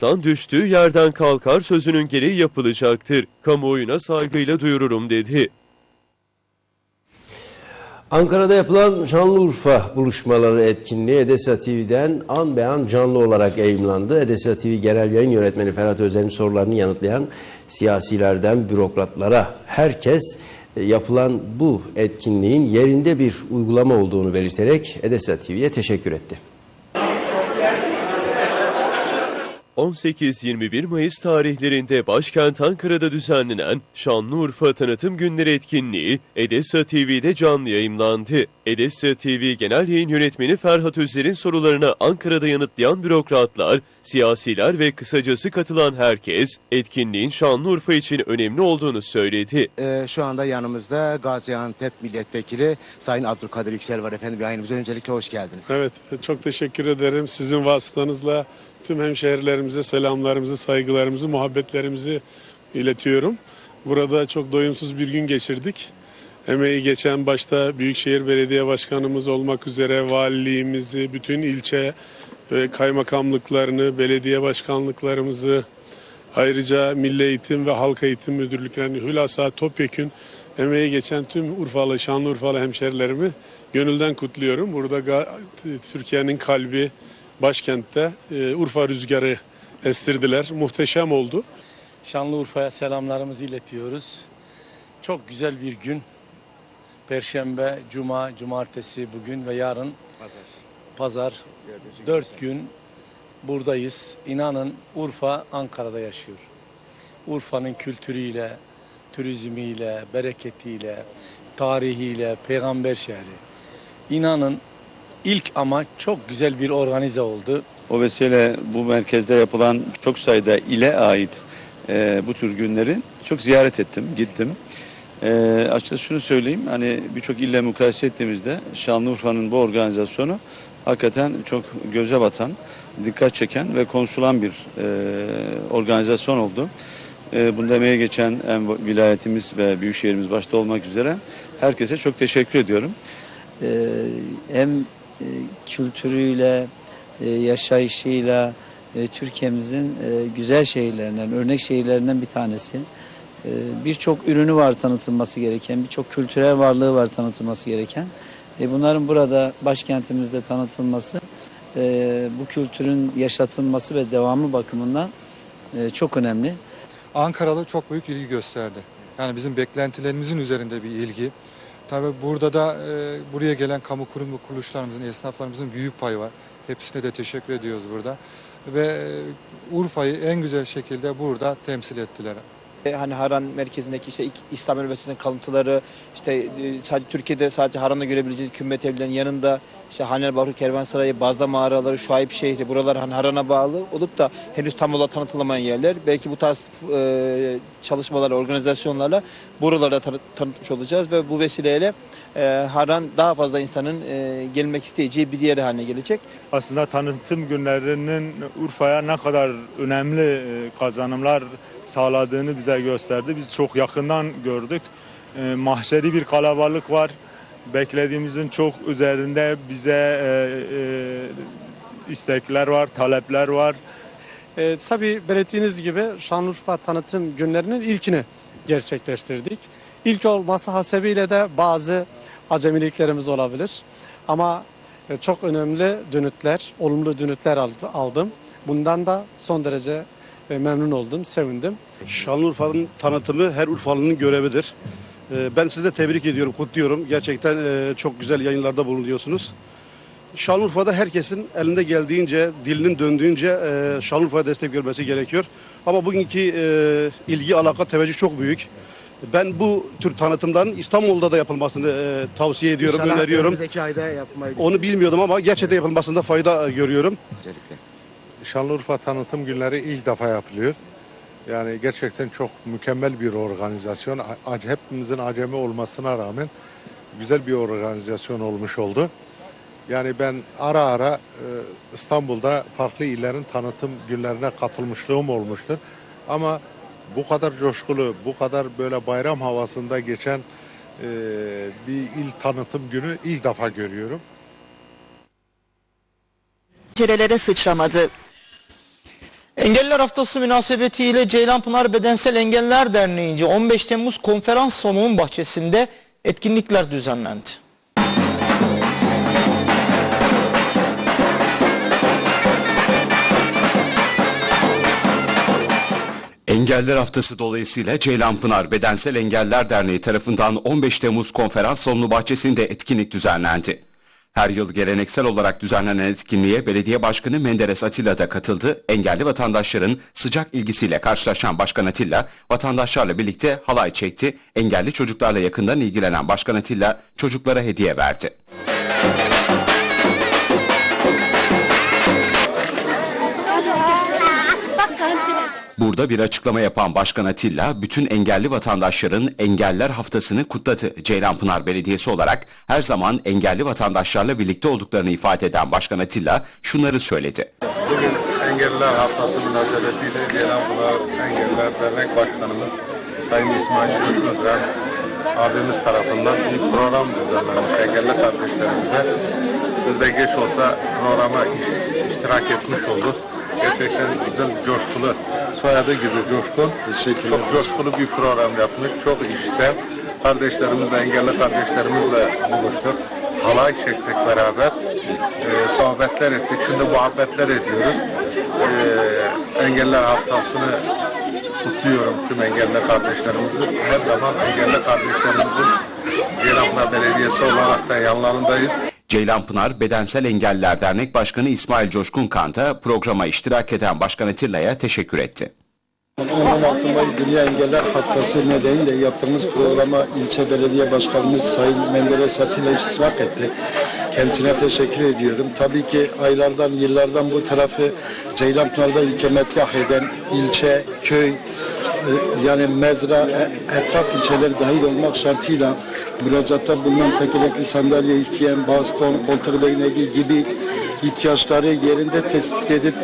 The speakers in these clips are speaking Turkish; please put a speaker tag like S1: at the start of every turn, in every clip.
S1: Dan düştüğü yerden kalkar sözünün gereği yapılacaktır. Kamuoyuna saygıyla duyururum dedi.
S2: Ankara'da yapılan Şanlıurfa buluşmaları etkinliği Edesa TV'den an be an canlı olarak yayımlandı. Edesa TV Genel Yayın Yönetmeni Ferhat Özer'in sorularını yanıtlayan siyasilerden bürokratlara herkes e, yapılan bu etkinliğin yerinde bir uygulama olduğunu belirterek Edesa TV'ye teşekkür etti.
S1: 18-21 Mayıs tarihlerinde başkent Ankara'da düzenlenen Şanlıurfa Tanıtım Günleri etkinliği Edessa TV'de canlı yayımlandı. Edessa TV Genel Yayın Yönetmeni Ferhat Özer'in sorularına Ankara'da yanıtlayan bürokratlar, siyasiler ve kısacası katılan herkes etkinliğin Şanlıurfa için önemli olduğunu söyledi.
S3: Ee, şu anda yanımızda Gaziantep Milletvekili Sayın Abdülkadir Yüksel var efendim. Yayınımıza öncelikle hoş geldiniz.
S4: Evet, çok teşekkür ederim. Sizin vasıtanızla tüm hemşehrilerimize selamlarımızı, saygılarımızı, muhabbetlerimizi iletiyorum. Burada çok doyumsuz bir gün geçirdik. Emeği geçen başta Büyükşehir Belediye Başkanımız olmak üzere valiliğimizi, bütün ilçe kaymakamlıklarını, belediye başkanlıklarımızı, ayrıca Milli Eğitim ve Halk Eğitim Müdürlüklerini hülasa topyekün emeği geçen tüm Urfalı, Şanlıurfalı hemşerilerimi gönülden kutluyorum. Burada Türkiye'nin kalbi başkentte e, Urfa rüzgarı estirdiler. Muhteşem oldu.
S5: Şanlıurfa'ya selamlarımızı iletiyoruz. Çok güzel bir gün. Perşembe, Cuma, Cumartesi bugün ve yarın Pazar. Dört gün buradayız. İnanın Urfa Ankara'da yaşıyor. Urfa'nın kültürüyle, turizmiyle, bereketiyle, tarihiyle, peygamber şehri. İnanın ilk ama çok güzel bir organize oldu.
S6: O vesile bu merkezde yapılan çok sayıda ile ait e, bu tür günleri çok ziyaret ettim, gittim. E, açıkçası şunu söyleyeyim, hani birçok ille mukayese ettiğimizde Şanlıurfa'nın bu organizasyonu hakikaten çok göze batan, dikkat çeken ve konuşulan bir e, organizasyon oldu. E, bunda emeğe geçen hem vilayetimiz ve büyükşehirimiz başta olmak üzere herkese çok teşekkür ediyorum.
S7: e, hem e, kültürüyle, e, yaşayışıyla e, Türkiye'mizin e, güzel şehirlerinden, örnek şehirlerinden bir tanesi. E, Birçok ürünü var tanıtılması gereken, birçok kültürel varlığı var tanıtılması gereken. Bunların burada başkentimizde tanıtılması, e, bu kültürün yaşatılması ve devamı bakımından e, çok önemli.
S8: Ankaralı çok büyük ilgi gösterdi. Yani bizim beklentilerimizin üzerinde bir ilgi. Tabii burada da e, buraya gelen kamu kurum ve kuruluşlarımızın, esnaflarımızın büyük payı var. Hepsine de teşekkür ediyoruz burada. Ve Urfa'yı en güzel şekilde burada temsil ettiler.
S9: E, hani Haran merkezindeki işte İslam Üniversitesi'nin kalıntıları, işte e, sadece Türkiye'de sadece Haran'da görebileceğiniz kümmet evlerinin yanında işte Haner Bahru Kervansarayı, Bazda mağaraları, Şuayip şehri buralar hani Haran'a bağlı olup da henüz tam olarak tanıtılamayan yerler. Belki bu tarz e, çalışmalar, organizasyonlarla buralarda tanı- tanıtmış olacağız ve bu vesileyle e, Haran daha fazla insanın e, gelmek isteyeceği bir yer haline gelecek.
S10: aslında tanıtım günlerinin Urfa'ya ne kadar önemli e, kazanımlar sağladığını bize gösterdi. Biz çok yakından gördük. E, Mahşeri bir kalabalık var. Beklediğimizin çok üzerinde bize e, e, istekler var, talepler var.
S4: E, tabii belirttiğiniz gibi Şanlıurfa tanıtım günlerinin ilkini gerçekleştirdik. İlk olması hasebiyle de bazı acemiliklerimiz olabilir. Ama e, çok önemli dönütler, olumlu dönütler aldı- aldım. Bundan da son derece e, memnun oldum, sevindim.
S11: Şanlıurfa'nın tanıtımı her Urfalı'nın görevidir. Ee, Ben sizi de tebrik ediyorum, kutluyorum. Gerçekten e, çok güzel yayınlarda bulunuyorsunuz. Şanlıurfa'da herkesin elinde geldiğince, dilinin döndüğünce e, Şanlıurfa'ya destek vermesi gerekiyor. Ama bugünkü e, ilgi, alaka, teveccüh çok büyük. Ben bu tür tanıtımdan İstanbul'da da yapılmasını e, tavsiye ediyorum,
S3: İnşallah
S11: öneriyorum.
S3: önümüzdeki ayda yapmayı
S11: Onu bilmiyordum ama gerçekten yapılmasında fayda e, görüyorum.
S3: Öncelikle.
S8: Şanlıurfa tanıtım günleri ilk defa yapılıyor. Yani gerçekten çok mükemmel bir organizasyon. Hepimizin acemi olmasına rağmen güzel bir organizasyon olmuş oldu. Yani ben ara ara e, İstanbul'da farklı illerin tanıtım günlerine katılmışlığım olmuştur. Ama bu kadar coşkulu, bu kadar böyle bayram havasında geçen e, bir il tanıtım günü ilk defa görüyorum.
S12: pencerelere sıçramadı. Engelliler Haftası münasebetiyle Ceylanpınar Bedensel Engeller Derneği'nce 15 Temmuz konferans salonunun bahçesinde etkinlikler düzenlendi.
S13: Engeller Haftası dolayısıyla Ceylanpınar Bedensel Engeller Derneği tarafından 15 Temmuz konferans salonu bahçesinde etkinlik düzenlendi. Her yıl geleneksel olarak düzenlenen etkinliğe belediye başkanı Menderes Atilla da katıldı. Engelli vatandaşların sıcak ilgisiyle karşılaşan Başkan Atilla, vatandaşlarla birlikte halay çekti. Engelli çocuklarla yakından ilgilenen Başkan Atilla çocuklara hediye verdi. Burada bir açıklama yapan Başkan Atilla, bütün engelli vatandaşların Engeller Haftası'nı kutladı. Ceylanpınar Belediyesi olarak her zaman engelli vatandaşlarla birlikte olduklarını ifade eden Başkan Atilla şunları söyledi.
S8: Bugün Engelliler Haftası münasebetiyle Ceylanpınar Engelliler Dernek Başkanımız Sayın İsmail Coşkun abimiz tarafından bir program düzenlenmiş engelli kardeşlerimize. Biz de geç olsa programa iş- iştirak etmiş olduk. Gerçekten güzel, coşkulu, soyadı gibi coşkun. Çok coşkulu bir program yapmış, çok işten. Kardeşlerimizle, engelli kardeşlerimizle buluştuk. Halay çektik beraber. Ee, sohbetler ettik. Şimdi muhabbetler ediyoruz. Ee, engeller haftasını kutluyorum tüm engelli kardeşlerimizi. Her zaman engelli kardeşlerimizin Ceylanpınar Belediyesi olarak da yanlarındayız.
S13: Ceylanpınar Bedensel Engelliler Dernek Başkanı İsmail Coşkun Kanta programa iştirak eden Başkan Atilla'ya teşekkür etti.
S14: 16 Mayıs Dünya Engeller Haftası nedeniyle yaptığımız programa ilçe belediye başkanımız Sayın Menderes Atilla iştirak etti. Kendisine teşekkür ediyorum. Tabii ki aylardan, yıllardan bu tarafı Ceylanpınar'da ikametgah eden ilçe, köy, yani mezra, e- etraf ilçeler dahil olmak şartıyla müracaatta bulunan tekerlekli sandalye isteyen baston, koltuk değneği gibi ihtiyaçları yerinde tespit edip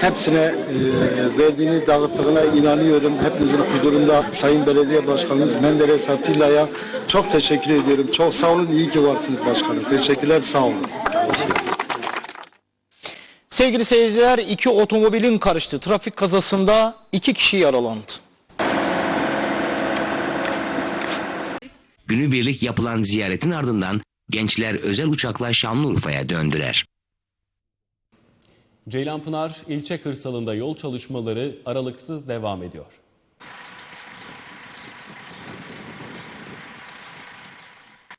S14: hepsine e, verdiğini dağıttığına inanıyorum. Hepimizin huzurunda Sayın Belediye Başkanımız Menderes Atilla'ya çok teşekkür ediyorum. Çok sağ olun, iyi ki varsınız başkanım. Teşekkürler, sağ olun.
S12: Sevgili seyirciler iki otomobilin karıştığı trafik kazasında iki kişi yaralandı.
S15: Günübirlik yapılan ziyaretin ardından gençler özel uçakla Şanlıurfa'ya döndüler.
S16: Ceylanpınar ilçe kırsalında yol çalışmaları aralıksız devam ediyor.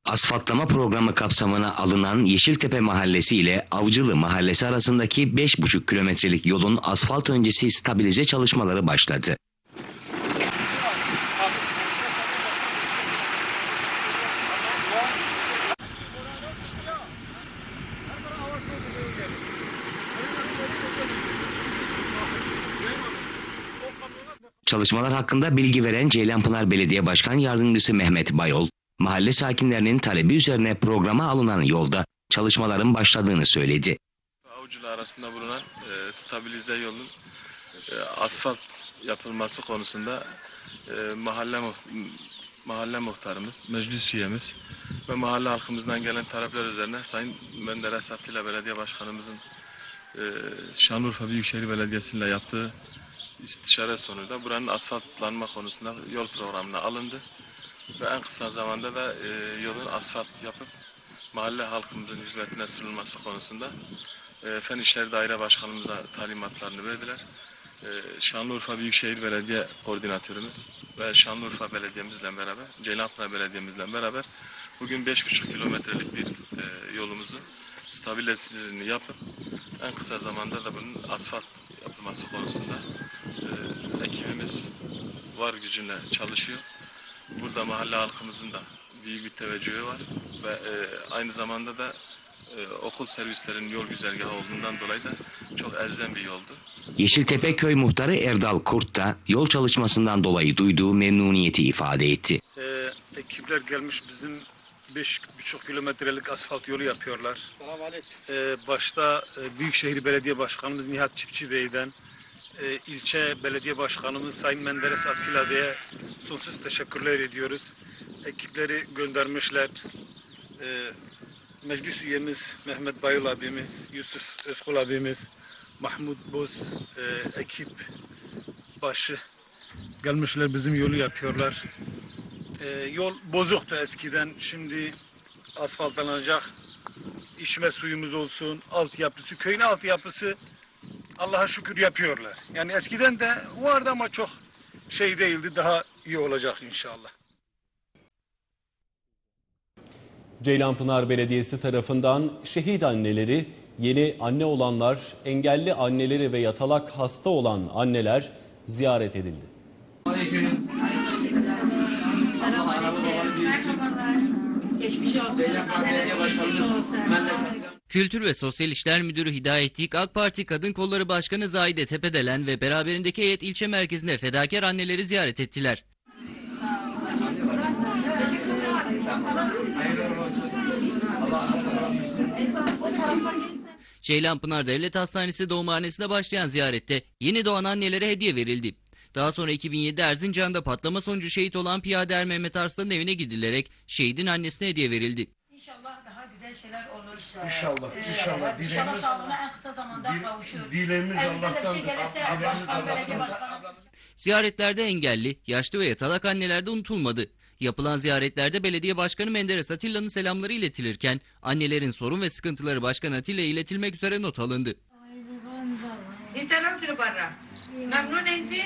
S15: Asfaltlama programı kapsamına alınan Yeşiltepe Mahallesi ile Avcılı Mahallesi arasındaki 5,5 kilometrelik yolun asfalt öncesi stabilize çalışmaları başladı. Çalışmalar hakkında bilgi veren Ceylanpınar Belediye Başkan Yardımcısı Mehmet Bayol, mahalle sakinlerinin talebi üzerine programa alınan yolda çalışmaların başladığını söyledi.
S17: Avcılar arasında bulunan e, stabilize yolun e, asfalt yapılması konusunda e, mahalle mahalle muhtarımız, meclis üyemiz ve mahalle halkımızdan gelen talepler üzerine Sayın Menderes Atilla Belediye Başkanımızın e, Şanlıurfa Büyükşehir Belediyesi ile yaptığı istişare sonunda buranın asfaltlanma konusunda yol programına alındı. Ve en kısa zamanda da e, yolun asfalt yapıp mahalle halkımızın hizmetine sunulması konusunda e, Fen İşleri Daire Başkanımıza talimatlarını verdiler. E, Şanlıurfa Büyükşehir Belediye Koordinatörümüz ve Şanlıurfa Belediye'mizle beraber, Ceylanpınar Belediye'mizle beraber bugün 5,5 kilometrelik bir e, yolumuzu stabilizesini yapıp en kısa zamanda da bunun asfalt yapılması konusunda ekibimiz var gücünle çalışıyor. Burada mahalle halkımızın da büyük bir teveccühü var ve e, aynı zamanda da e, okul servislerinin yol güzergahı olduğundan dolayı da çok elzem bir yoldu.
S15: Yeşiltepe Köy Muhtarı Erdal Kurt da yol çalışmasından dolayı duyduğu memnuniyeti ifade etti.
S18: Ee, ekipler gelmiş bizim 5,5 kilometrelik asfalt yolu yapıyorlar. Ee, başta e, Büyükşehir Belediye Başkanımız Nihat Çiftçi Bey'den, e, ilçe belediye başkanımız Sayın Menderes Atilla Bey'e sonsuz teşekkürler ediyoruz. Ekipleri göndermişler. Ee, meclis üyemiz Mehmet Bayıl abimiz, Yusuf Özkul abimiz, Mahmut Boz e, ekip başı gelmişler bizim yolu yapıyorlar. E, yol bozuktu eskiden. Şimdi asfaltlanacak. İçme suyumuz olsun, altyapısı, köyün altyapısı Allah'a şükür yapıyorlar. Yani eskiden de vardı ama çok şey değildi. Daha iyi olacak inşallah.
S16: Ceylanpınar Belediyesi tarafından şehit anneleri, yeni anne olanlar, engelli anneleri ve yatalak hasta olan anneler ziyaret edildi.
S19: Geçmiş olsun. Belediye Başkanımız.
S20: Kültür ve Sosyal İşler Müdürü Hidayet Dik, AK Parti Kadın Kolları Başkanı Zahide Tepedelen ve beraberindeki heyet ilçe merkezinde fedakar anneleri ziyaret ettiler. Ceylanpınar Devlet Hastanesi doğumhanesinde başlayan ziyarette yeni doğan annelere hediye verildi. Daha sonra 2007 Erzincan'da patlama sonucu şehit olan Piyader Mehmet Arslan'ın evine gidilerek şehidin annesine hediye verildi
S19: şeyler olur.
S18: İnşallah. İnşallah.
S19: Ee,
S18: inşallah.
S19: İnşallah sağlığına en kısa zamanda
S18: dil,
S19: kavuşur. Dilemiz şey Allah'tan.
S20: Ziyaretlerde engelli, yaşlı ve yatalak anneler de unutulmadı. Yapılan ziyaretlerde Belediye Başkanı Menderes Atilla'nın selamları iletilirken annelerin sorun ve sıkıntıları Başkan Atilla'ya iletilmek üzere not alındı.
S21: Memnun etti.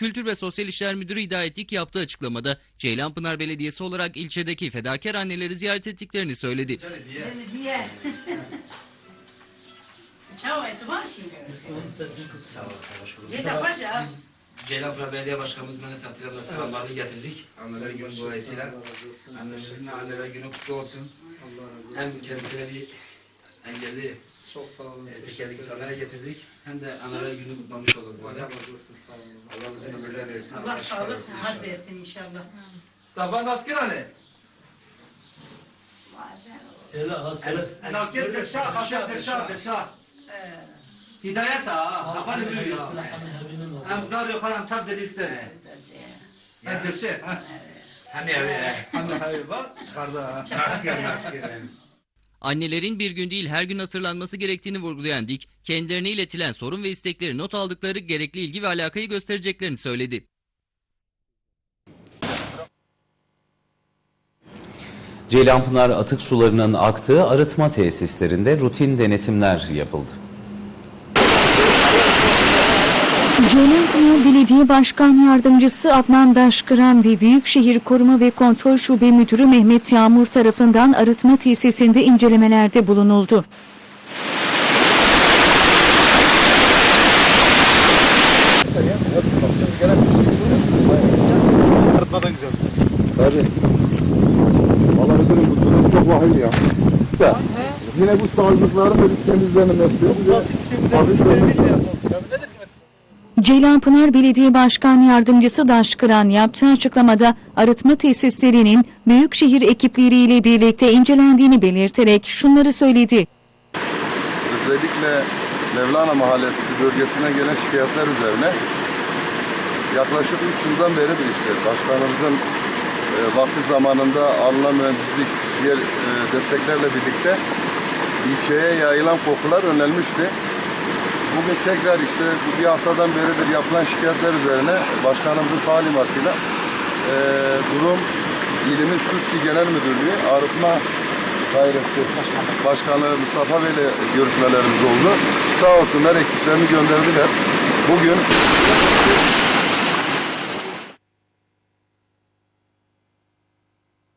S20: Kültür ve Sosyal İşler Müdürü Hidayet yaptığı açıklamada Ceylanpınar Belediyesi olarak ilçedeki fedakar anneleri ziyaret ettiklerini söyledi.
S19: Belediye. E. Ceylan Paşa.
S22: Biz Ceylanpınar Belediye Başkanımız Menes Atilla'nın selamlarını getirdik. Anneler Günü dolayısıyla. Annemizin de Anneler Günü kutlu olsun. Hem kendisine bir engelli çok sağ olun. E, tekerlek saraya getirdik. Hem de analar günü kutlamış olduk bu arada. Allah olsun sağ olun. Allah uzun ömürler versin.
S19: Allah sağlık sıhhat versin inşallah.
S22: Hmm. Davan asker hani?
S23: Selah, selah. Nakir dirşah, haşa şey dirşah, dirşah. Ee. Hidayet ha, hafalı büyüyor. Hem
S22: zar yukarı hem tab delilsin. Hem dirşah. Hem evi.
S23: Hem evi bak çıkardı ha.
S22: Asker, asker.
S20: Annelerin bir gün değil her gün hatırlanması gerektiğini vurgulayan Dik, kendilerine iletilen sorun ve istekleri not aldıkları gerekli ilgi ve alakayı göstereceklerini söyledi.
S24: Ceylanpınar atık sularının aktığı arıtma tesislerinde rutin denetimler yapıldı.
S25: Ceylanpınar Belediye Başkan Yardımcısı Adnan Daşkıran ve Büyükşehir Koruma ve Kontrol Şube Müdürü Mehmet Yağmur tarafından arıtma tesisinde incelemelerde bulunuldu.
S8: Arıtmadan güzel. Tabii. Vallahi müdürüm bu durum çok vahim ya. Da, yine bu sağlıkların temizlenmesi. Hafif
S25: Ceylanpınar Belediye Başkan Yardımcısı Daşkıran yaptığı açıklamada arıtma tesislerinin Büyükşehir ekipleriyle birlikte incelendiğini belirterek şunları söyledi.
S26: özellikle Mevlana Mahallesi bölgesine gelen şikayetler üzerine yaklaşık 3 yıldan beridir işte başkanımızın e, vakti zamanında alınan mühendislik diğer e, desteklerle birlikte ilçeye yayılan kokular önlenmişti. Bugün tekrar işte bir haftadan beridir yapılan şikayetler üzerine başkanımızın talimatıyla e, durum ilimiz Şuski Genel Müdürlüğü arıtma dairesi başkanı Mustafa Bey ile görüşmelerimiz oldu. Sağ olsunlar ekiplerini gönderdiler. Bugün